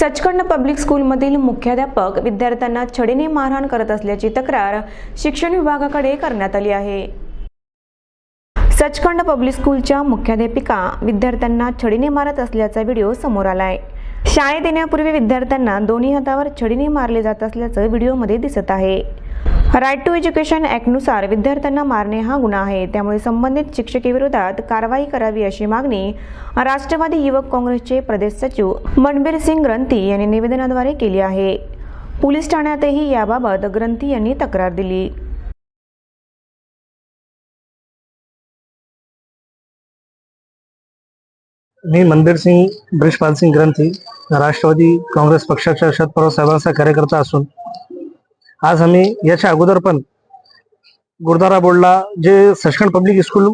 Sachkhand public स्कूलमधील मुख्याध्यापक विद्यार्थ्यांना छडीने मारहाण करत असल्याची तक्रार शिक्षण विभागाकडे करण्यात आली आहे. सचखंड पब्लिक स्कूलच्या मुख्याध्यापिका विद्यार्थ्यांना छडीने मारत असल्याचा व्हिडिओ समोर आलाय. शाळेत येण्यापूर्वी विद्यार्थ्यांना दोन्ही हातावर छडीने मारले जात असल्याचं व्हिडिओमध्ये दिसत आहे. राईट टू एज्युकेशन ॲक्टनुसार विद्यार्थ्यांना मारणे हा गुन्हा आहे. त्यामुळे संबंधित शिक्षकेविरोधात कारवाई करावी अशी मागणी राष्ट्रवादी युवक काँग्रेसचे प्रदेश सचिव मनबीर सिंग ग्रंथी यांनी निवेदनाद्वारे केली आहे. पोलीस ठाण्यातही याबाबत ग्रंथी यांनी तक्रार दिली. मी मंदिर सिंग ब्रिजपाल सिंग ग्रंथी राष्ट्रवादी काँग्रेस पक्षाच्या शरद पवार साहेबांचा कार्यकर्ता असून आज आम्ही याच्या अगोदर पण गुरुद्वारा बोर्डला जे सचखंड पब्लिक स्कूल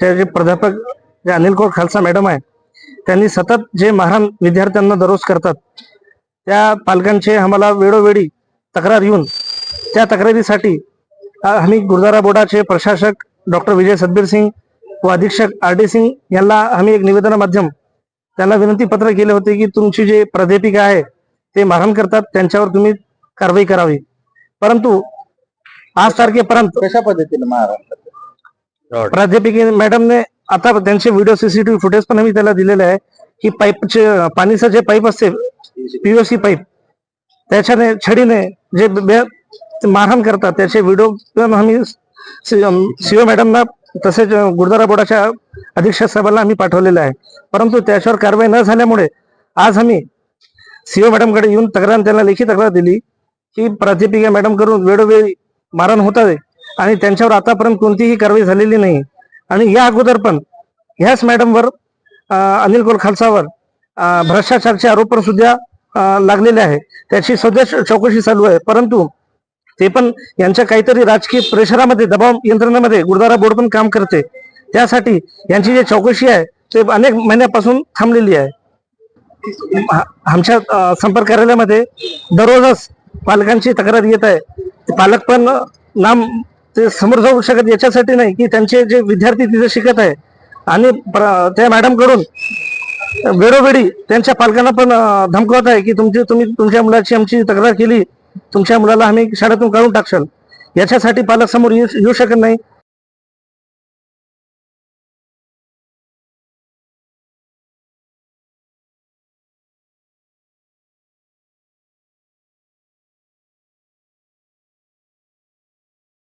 चे जे प्राध्यापक जे अनिल कौर खालसा मॅडम आहे त्यांनी सतत जे महान विद्यार्थ्यांना दररोज करतात त्या पालकांचे आम्हाला वेळोवेळी तक्रार येऊन त्या तक्रारीसाठी आम्ही गुरुद्वारा बोर्डाचे प्रशासक डॉक्टर विजय सदबीर सिंग व अधीक्षक आर डी सिंग यांना आम्ही एक निवेदना माध्यम त्यांना विनंती पत्र केले होते की तुमची जे प्राध्यापिका आहे ते मारहाण करतात त्यांच्यावर तुम्ही कारवाई करावी. परंतु आज तारखेपर्यंत कशा पद्धतीने महाराष्ट्रात प्राध्यापिका मॅडमने आता त्यांचे व्हिडिओ सीसीटीव्ही फुटेज पण आम्ही त्याला दिलेले आहे की पाईपचे पाणीचं जे पाईप असते पीओसी पाईप त्याच्याने छडीने जे मारहाण करतात त्याचे व्हिडिओ आम्ही सीओ मॅडमना तसेच गुरुद्वारा बोर्डाच्या अधीक्षक साहेबांना आम्ही पाठवलेलं आहे. परंतु त्याच्यावर कारवाई न झाल्यामुळे आज आम्ही सीओ मॅडमकडे येऊन तक्रार त्यांना लेखी तक्रार दिली की प्राध्यापिका मॅडम करून वेळोवेळी मारण होत आहे आणि त्यांच्यावर आतापर्यंत कोणतीही कारवाई झालेली नाही. आणि या अगोदर पण ह्याच मॅडमवर अनिल गोल खालसावर भ्रष्टाचारचे आरोप पण सुद्धा लागलेले आहे. त्याची सध्या चौकशी चालू आहे. परंतु ते पण यांच्या काहीतरी राजकीय प्रेशरामध्ये दबाव यंत्रणेमध्ये गुरुद्वारा बोर्ड पण काम करते. त्यासाठी यांची जी चौकशी आहे ते अनेक महिन्यापासून थांबलेली आहे. आमच्या संपर्क कार्यालयामध्ये दररोजच पालकांची तक्रार येत आहे. पालक पण नाम ते समोर जाऊ शकत याच्यासाठी नाही की त्यांचे जे विद्यार्थी तिथे शिकत आहे. आणि प्र- त्या मॅडमकडून वेळोवेळी त्यांच्या पालकांना पण धमकवत आहे की तुमची तुम्ही तुमच्या मुलाची आमची तक्रार केली. तुमच्या मुलाला आम्ही शाळेतून काढून टाकशाल. याच्यासाठी पालक समोर येऊ येऊ शकत नाही.